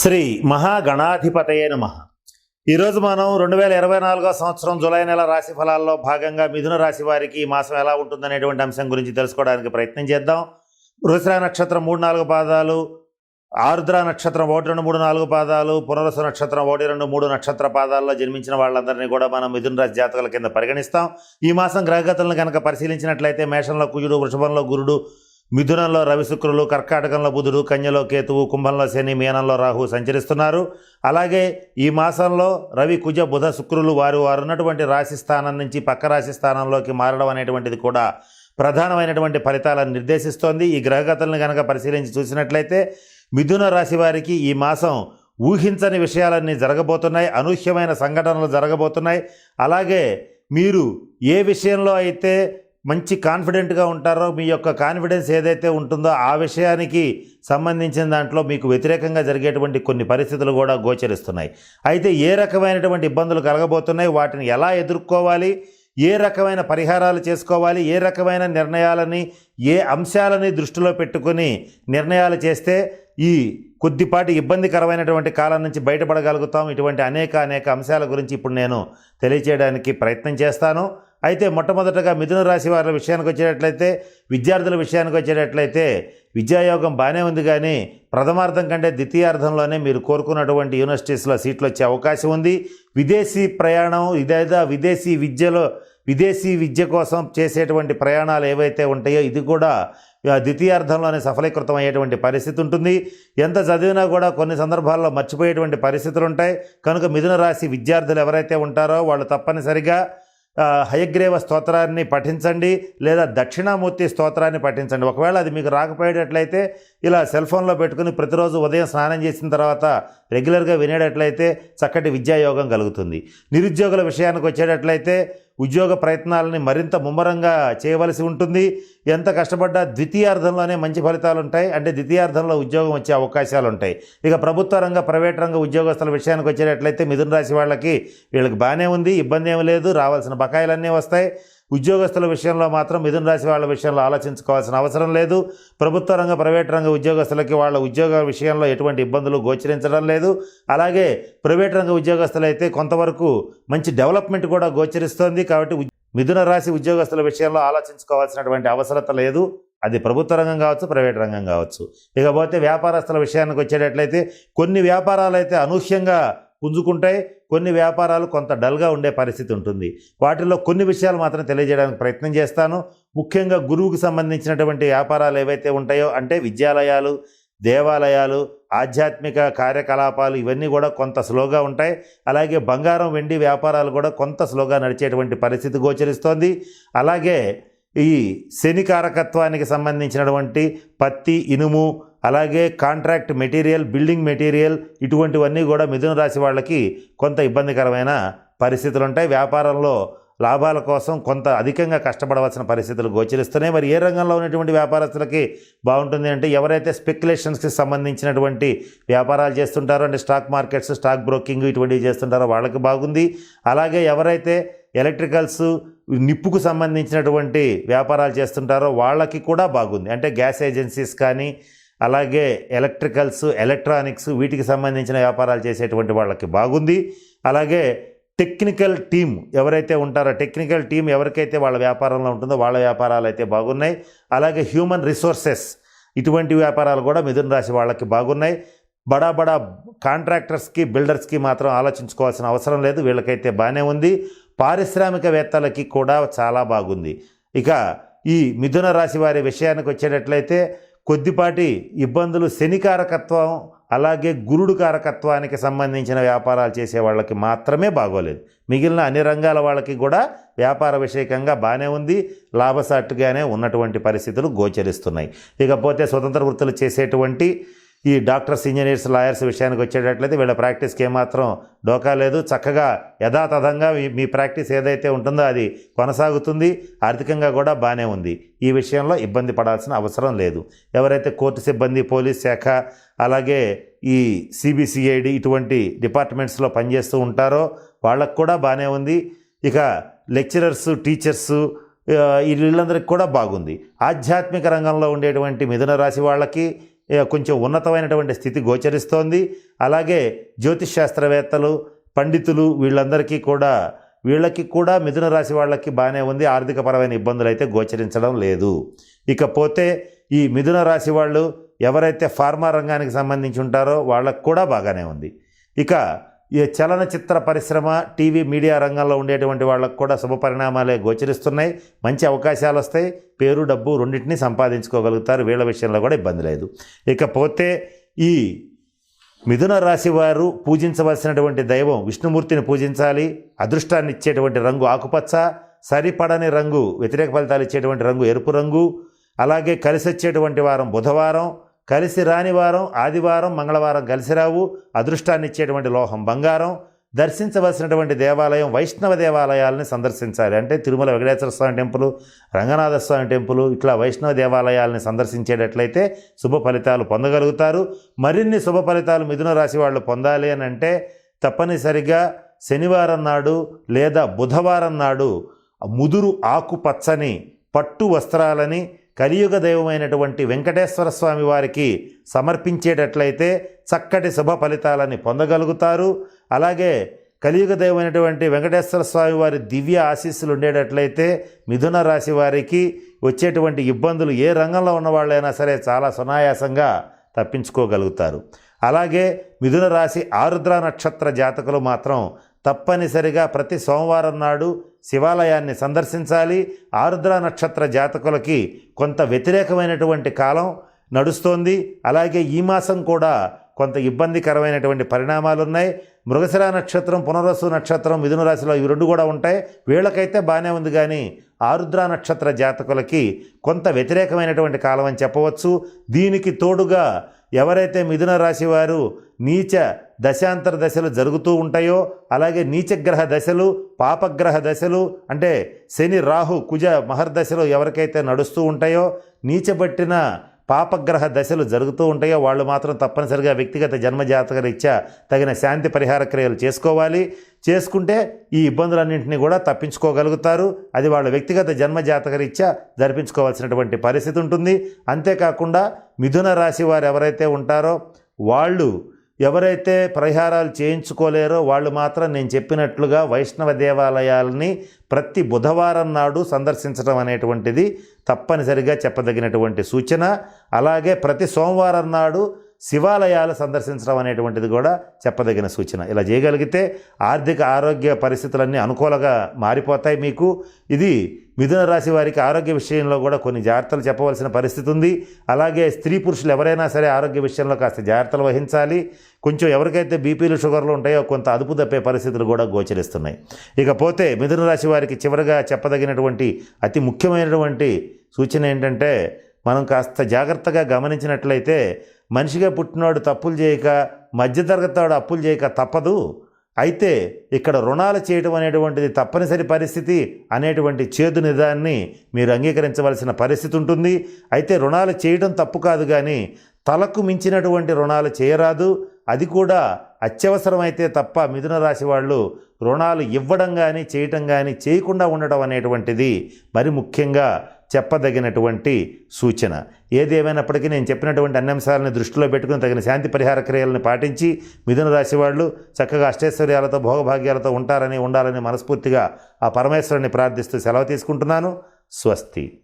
శ్రీ మహాగణాధిపతయే నమ. ఈరోజు మనం రెండు వేల ఇరవై నాలుగో సంవత్సరం జూలై నెల రాశి ఫలాల్లో భాగంగా మిథున రాశి వారికి ఈ మాసం ఎలా ఉంటుందనేటువంటి అంశం గురించి తెలుసుకోవడానికి ప్రయత్నం చేద్దాం. వృషరా నక్షత్రం మూడు నాలుగు పాదాలు ఆరుద్ర నక్షత్రం ఒకటి రెండు మూడు నాలుగు పాదాలు పునరుస నక్షత్రం ఒకటి రెండు మూడు నక్షత్ర పాదాల్లో జన్మించిన వాళ్ళందరినీ కూడా మనం మిథున రాశి జాతకాల కింద పరిగణిస్తాం. ఈ మాసం గ్రహగతులను కనుక పరిశీలించినట్లయితే మేషంలో కుజుడు వృషభంలో గురుడు మిథునంలో రవి శుక్రులు కర్కాటకంలో బుధుడు కన్యలో కేతువు కుంభంలో శని మీనంలో రాహు సంచరిస్తున్నారు. అలాగే ఈ మాసంలో రవి కుజ బుధ శుక్రులు వారు వారు ఉన్నటువంటి రాశి స్థానం నుంచి పక్క రాశి స్థానంలోకి మారడం అనేటువంటిది కూడా ప్రధానమైనటువంటి ఫలితాలను నిర్దేశిస్తోంది. ఈ గ్రహగతులను కనుక పరిశీలించి చూసినట్లయితే మిథున రాశి వారికి ఈ మాసం ఊహించని విషయాలన్నీ జరగబోతున్నాయి. అనూహ్యమైన సంఘటనలు జరగబోతున్నాయి. అలాగే మీరు ఏ విషయంలో అయితే మంచి కాన్ఫిడెంట్గా ఉంటారో మీ యొక్క కాన్ఫిడెన్స్ ఏదైతే ఉంటుందో ఆ విషయానికి సంబంధించిన దాంట్లో మీకు వ్యతిరేకంగా జరిగేటువంటి కొన్ని పరిస్థితులు కూడా గోచరిస్తున్నాయి. అయితే ఏ రకమైనటువంటి ఇబ్బందులు కలగబోతున్నాయి? వాటిని ఎలా ఎదుర్కోవాలి? ఏ రకమైన పరిహారాలు చేసుకోవాలి? ఏ రకమైన నిర్ణయాలని ఏ అంశాలని దృష్టిలో పెట్టుకుని నిర్ణయాలు చేస్తే ఈ కొద్దిపాటి ఇబ్బందికరమైనటువంటి కాలం నుంచి బయటపడగలుగుతాం? ఇటువంటి అనేక అనేక అంశాల గురించి ఇప్పుడు నేను తెలియచేయడానికి ప్రయత్నం చేస్తాను. అయితే మొట్టమొదటగా మిథున రాశి వారి విషయానికి వచ్చేటట్లయితే విద్యార్థుల విషయానికి వచ్చేటట్లయితే విద్యాయోగం బాగానే ఉంది కానీ ప్రథమార్థం కంటే ద్వితీయార్థంలోనే మీరు కోరుకున్నటువంటి యూనివర్సిటీస్లో సీట్లు వచ్చే అవకాశం ఉంది. విదేశీ ప్రయాణం ఇదేదా విదేశీ విద్యలో విదేశీ విద్య కోసం చేసేటువంటి ప్రయాణాలు ఏవైతే ఉంటాయో ఇది కూడా ద్వితీయార్థంలోనే సఫలీకృతం అయ్యేటువంటి పరిస్థితి ఉంటుంది. ఎంత చదివినా కూడా కొన్ని సందర్భాల్లో మర్చిపోయేటువంటి పరిస్థితులు ఉంటాయి. కనుక మిథున రాశి విద్యార్థులు ఎవరైతే ఉంటారో వాళ్ళు తప్పనిసరిగా హయగ్రీవ స్తోత్రాన్ని పఠించండి లేదా దక్షిణామూర్తి స్తోత్రాన్ని పఠించండి. ఒకవేళ అది మీకు రాకపోయేటట్లయితే ఇలా సెల్ ఫోన్లో పెట్టుకుని ప్రతిరోజు ఉదయం స్నానం చేసిన తర్వాత రెగ్యులర్గా వినేటట్లయితే చక్కటి విద్యాయోగం కలుగుతుంది. నిరుద్యోగుల విషయానికి వచ్చేటట్లయితే ఉద్యోగ ప్రయత్నాలని మరింత ముమ్మరంగా చేయవలసి ఉంటుంది. ఎంత కష్టపడ్డా ద్వితీయార్థంలోనే మంచి ఫలితాలు ఉంటాయి అంటే ద్వితీయార్థంలో ఉద్యోగం వచ్చే అవకాశాలు ఉంటాయి ఇక ప్రభుత్వ రంగ ప్రైవేట్ రంగ ఉద్యోగస్తుల విషయానికి వచ్చేటట్లయితే మిథున రాశి వాళ్ళకి వీళ్ళకి బాగానే ఉంది ఇబ్బంది ఏమి లేదు రావాల్సిన బకాయిలన్నీ వస్తాయి. ఉద్యోగస్తుల విషయంలో మాత్రం మిథున రాశి వాళ్ళ విషయంలో ఆలోచించుకోవాల్సిన అవసరం లేదు. ప్రభుత్వ రంగ ప్రైవేట్ రంగ ఉద్యోగస్తులకి వాళ్ళ ఉద్యోగ విషయంలో ఎటువంటి ఇబ్బందులు గోచరించడం లేదు. అలాగే ప్రైవేట్ రంగ ఉద్యోగస్తులైతే కొంతవరకు మంచి డెవలప్మెంట్ కూడా గోచరిస్తోంది. కాబట్టి మిథున రాశి ఉద్యోగస్తుల విషయంలో ఆలోచించుకోవాల్సినటువంటి అవసరత లేదు. అది ప్రభుత్వ రంగం కావచ్చు ప్రైవేట్ రంగం కావచ్చు. ఇకపోతే వ్యాపారస్తుల విషయానికి వచ్చేటట్లయితే కొన్ని వ్యాపారాలు అయితే అనూహ్యంగా పుంజుకుంటాయి. కొన్ని వ్యాపారాలు కొంత డల్గా ఉండే పరిస్థితి ఉంటుంది. వాటిలో కొన్ని విషయాలు మాత్రం తెలియజేయడానికి ప్రయత్నం చేస్తాను. ముఖ్యంగా గురువుకు సంబంధించినటువంటి వ్యాపారాలు ఏవైతే ఉంటాయో అంటే విద్యాలయాలు దేవాలయాలు ఆధ్యాత్మిక కార్యకలాపాలు ఇవన్నీ కూడా కొంత స్లోగా ఉంటాయి. అలాగే బంగారం వెండి వ్యాపారాలు కూడా కొంత స్లోగా నడిచేటువంటి పరిస్థితి గోచరిస్తోంది. అలాగే ఈ శని కారకత్వానికి సంబంధించినటువంటి పత్తి ఇనుము అలాగే కాంట్రాక్ట్ మెటీరియల్ బిల్డింగ్ మెటీరియల్ ఇటువంటివన్నీ కూడా మిథున రాశి వాళ్ళకి కొంత ఇబ్బందికరమైన పరిస్థితులు ఉంటాయి వ్యాపారంలో లాభాల కోసం కొంత అధికంగా కష్టపడవలసిన పరిస్థితులు గోచరిస్తున్నాయి. మరి ఏ రంగంలో ఉన్నటువంటి వ్యాపారస్తులకి బాగుంటుంది అంటే ఎవరైతే స్పెక్యులేషన్స్కి సంబంధించినటువంటి వ్యాపారాలు చేస్తుంటారో అంటే స్టాక్ మార్కెట్స్ స్టాక్ బ్రోకింగ్ ఇటువంటివి చేస్తుంటారో వాళ్ళకి బాగుంది. అలాగే ఎవరైతే ఎలక్ట్రికల్స్ నిప్పుకు సంబంధించినటువంటి వ్యాపారాలు చేస్తుంటారో వాళ్ళకి కూడా బాగుంది. అంటే గ్యాస్ ఏజెన్సీస్ కానీ అలాగే ఎలక్ట్రికల్స్ ఎలక్ట్రానిక్స్ వీటికి సంబంధించిన వ్యాపారాలు చేసేటువంటి వాళ్ళకి బాగుంది. అలాగే టెక్నికల్ టీం ఎవరైతే ఉంటారో టెక్నికల్ టీం ఎవరికైతే వాళ్ళ వ్యాపారంలో ఉంటుందో వాళ్ళ వ్యాపారాలు అయితే బాగున్నాయి. అలాగే హ్యూమన్ రిసోర్సెస్ ఇటువంటి వ్యాపారాలు కూడా మిథున రాశి వాళ్ళకి బాగున్నాయి. బడా బడా కాంట్రాక్టర్స్కి బిల్డర్స్కి మాత్రం ఆలోచించుకోవాల్సిన అవసరం లేదు. వీళ్ళకైతే బాగానే ఉంది. పారిశ్రామికవేత్తలకి కూడా చాలా బాగుంది. ఇక ఈ మిథున రాశి వారి విషయానికి వచ్చేటట్లయితే కొద్దిపాటి ఇబ్బందులు శనికారకత్వం అలాగే గురుడు కారకత్వానికి సంబంధించిన వ్యాపారాలు చేసే వాళ్ళకి మాత్రమే బాగోలేదు. మిగిలిన అన్ని రంగాల వాళ్ళకి కూడా వ్యాపార విషయకంగా బాగానే ఉంది. లాభసాటుగానే ఉన్నటువంటి పరిస్థితులు గోచరిస్తున్నాయి. ఇకపోతే స్వతంత్ర వృత్తులు చేసేటువంటి ఈ డాక్టర్స్ ఇంజనీర్స్ లాయర్స్ విషయానికి వచ్చేటట్లయితే వీళ్ళ ప్రాక్టీస్కి ఏమాత్రం డోకా లేదు. చక్కగా యథాతథంగా మీ మీ ప్రాక్టీస్ ఏదైతే ఉంటుందో అది కొనసాగుతుంది. ఆర్థికంగా కూడా బాగానే ఉంది. ఈ విషయంలో ఇబ్బంది పడాల్సిన అవసరం లేదు. ఎవరైతే కోర్టు సిబ్బంది పోలీస్ శాఖ అలాగే ఈ సిబిసిఐడి ఇటువంటి డిపార్ట్మెంట్స్లో పనిచేస్తూ ఉంటారో వాళ్ళకు కూడా బాగానే ఉంది. ఇక లెక్చరర్స్ టీచర్స్ వీళ్ళందరికీ కూడా బాగుంది. ఆధ్యాత్మిక రంగంలో ఉండేటువంటి మిథున రాశి వాళ్ళకి కొంచెం ఉన్నతమైనటువంటి స్థితి గోచరిస్తోంది. అలాగే జ్యోతిష్ శాస్త్రవేత్తలు పండితులు వీళ్ళందరికీ కూడా వీళ్ళకి కూడా మిథున రాశి వాళ్ళకి బాగానే ఉంది. ఆర్థికపరమైన ఇబ్బందులు అయితే గోచరించడం లేదు. ఇకపోతే ఈ మిథున రాశి వాళ్ళు ఎవరైతే ఫార్మా రంగానికి సంబంధించి ఉంటారో వాళ్ళకు కూడా బాగానే ఉంది. ఇక ఈ చలనచిత్ర పరిశ్రమ టీవీ మీడియా రంగంలో ఉండేటువంటి వాళ్ళకు కూడా శుభ పరిణామాలే గోచరిస్తున్నాయి. మంచి అవకాశాలు వస్తాయి. పేరు డబ్బు రెండింటిని సంపాదించుకోగలుగుతారు. వీళ్ళ విషయంలో కూడా ఇబ్బంది లేదు. ఇకపోతే ఈ మిథున రాశి వారు పూజించవలసినటువంటి దైవం విష్ణుమూర్తిని పూజించాలి. అదృష్టాన్ని ఇచ్చేటువంటి రంగు ఆకుపచ్చ సరిపడని రంగు వ్యతిరేక ఫలితాలు ఇచ్చేటువంటి రంగు ఎరుపు రంగు. అలాగే కలిసి వచ్చేటువంటి వారం బుధవారం. కలిసి రాని వారం ఆదివారం మంగళవారం కలిసి రావు. అదృష్టాన్ని ఇచ్చేటువంటి లోహం బంగారం. దర్శించవలసినటువంటి దేవాలయం వైష్ణవ దేవాలయాలని సందర్శించాలి. అంటే తిరుమల వెంకటేశ్వర స్వామి టెంపుల్ రంగనాథ స్వామి టెంపుల్ ఇట్లా వైష్ణవ దేవాలయాలని సందర్శించేటట్లయితే శుభ ఫలితాలు పొందగలుగుతారు. మరిన్ని శుభ ఫలితాలు మిథున రాశి వాళ్ళు పొందాలి అని అంటే తప్పనిసరిగా శనివారం నాడు లేదా బుధవారం నాడు ముదురు ఆకుపచ్చని పట్టు వస్త్రాలని కలియుగ దైవమైనటువంటి వెంకటేశ్వర స్వామి వారికి సమర్పించేటట్లయితే చక్కటి శుభ ఫలితాలని పొందగలుగుతారు. అలాగే కలియుగ దైవమైనటువంటి వెంకటేశ్వర స్వామి వారి దివ్య ఆశీస్సులు ఉండేటట్లయితే మిథున రాశి వారికి వచ్చేటువంటి ఇబ్బందులు ఏ రంగంలో ఉన్న వాళ్ళైనా సరే చాలా సునాయాసంగా తప్పించుకోగలుగుతారు. అలాగే మిథున రాశి ఆరుద్ర నక్షత్ర జాతకులు మాత్రం తప్పనిసరిగా ప్రతి సోమవారం నాడు శివాలయాన్ని సందర్శించాలి. ఆరుద్ర నక్షత్ర జాతకులకి కొంత వ్యతిరేకమైనటువంటి కాలం నడుస్తోంది. అలాగే ఈ మాసం కూడా కొంత ఇబ్బందికరమైనటువంటి పరిణామాలు ఉన్నాయి మృగశిర నక్షత్రం పునరసు నక్షత్రం మిథున రాశిలో ఇవి రెండు కూడా ఉంటాయి. వీళ్ళకైతే బాగానే ఉంది కానీ ఆరుద్ర నక్షత్ర జాతకులకి కొంత వ్యతిరేకమైనటువంటి కాలం అని చెప్పవచ్చు. దీనికి తోడుగా ఎవరైతే మిథున రాశి వారు నీచ దశాంతర దశలు జరుగుతూ ఉంటాయో అలాగే నీచగ్రహ దశలు పాపగ్రహ దశలు అంటే శని రాహు కుజ మహర్దశలు ఎవరికైతే నడుస్తూ ఉంటాయో నీచబట్టిన పాపగ్రహ దశలు జరుగుతూ ఉంటాయో వాళ్ళు మాత్రం తప్పనిసరిగా వ్యక్తిగత జన్మజాతక రీత్యా తగిన శాంతి పరిహార క్రియలు చేసుకోవాలి. చేసుకుంటే ఈ ఇబ్బందులన్నింటినీ కూడా తప్పించుకోగలుగుతారు. అది వాళ్ళ వ్యక్తిగత జన్మజాతక రీత్యా జరిపించుకోవాల్సినటువంటి పరిస్థితి ఉంటుంది. అంతేకాకుండా మిథున రాశి వారు ఎవరైతే ఉంటారో వాళ్ళు ఎవరైతే పరిహారాలు చేయించుకోలేరో వాళ్ళు మాత్రం నేను చెప్పినట్లుగా వైష్ణవ దేవాలయాలని ప్రతి బుధవారం నాడు సందర్శించడం అనేటువంటిది తప్పనిసరిగా చెప్పదగినటువంటి సూచన. అలాగే ప్రతి సోమవారం నాడు శివాలయాలు సందర్శించడం అనేటువంటిది కూడా చెప్పదగిన సూచన. ఇలా చేయగలిగితే ఆర్థిక ఆరోగ్య పరిస్థితులన్నీ అనుకూలంగా మారిపోతాయి మీకు. ఇది మిథున రాశి వారికి ఆరోగ్య విషయంలో కూడా కొన్ని జాగ్రత్తలు చెప్పవలసిన పరిస్థితి ఉంది. అలాగే స్త్రీ పురుషులు ఎవరైనా సరే ఆరోగ్య విషయంలో కాస్త జాగ్రత్తలు వహించాలి. కొంచెం ఎవరికైతే బీపీలు షుగర్లు ఉంటాయో కొంత అదుపు తప్పే పరిస్థితులు కూడా గోచరిస్తున్నాయి. ఇకపోతే మిథున రాశి వారికి చివరిగా చెప్పదగినటువంటి అతి ముఖ్యమైనటువంటి సూచన ఏంటంటే మనం కాస్త జాగ్రత్తగా గమనించినట్లయితే మనిషిగా పుట్టినవాడు తప్పులు చేయక మధ్యతరగతి వాడు అప్పులు చేయక తప్పదు. అయితే ఇక్కడ రుణాలు చేయడం అనేటువంటిది తప్పనిసరి పరిస్థితి అనేటువంటి చేదు నిదాన్ని మీరు అంగీకరించవలసిన పరిస్థితి ఉంటుంది. అయితే రుణాలు చేయడం తప్పు కాదు కానీ తలకు మించినటువంటి రుణాలు చేయరాదు. అది కూడా అత్యవసరమైతే తప్ప మిథున రాశి వాళ్ళు రుణాలు ఇవ్వడం కానీ చేయటం కానీ చేయకుండా ఉండటం అనేటువంటిది మరి ముఖ్యంగా చెప్పదగినటువంటి సూచన. ఏదేమైనప్పటికీ నేను చెప్పినటువంటి అన్ని అంశాలను దృష్టిలో పెట్టుకుని తగిన శాంతి పరిహార క్రియలను పాటించి మిథున రాశి వాళ్ళు చక్కగా అష్టైశ్వర్యాలతో భోగభాగ్యాలతో ఉంటారని ఉండాలని మనస్ఫూర్తిగా ఆ పరమేశ్వరుని ప్రార్థిస్తూ సెలవు తీసుకుంటున్నాను. స్వస్తి.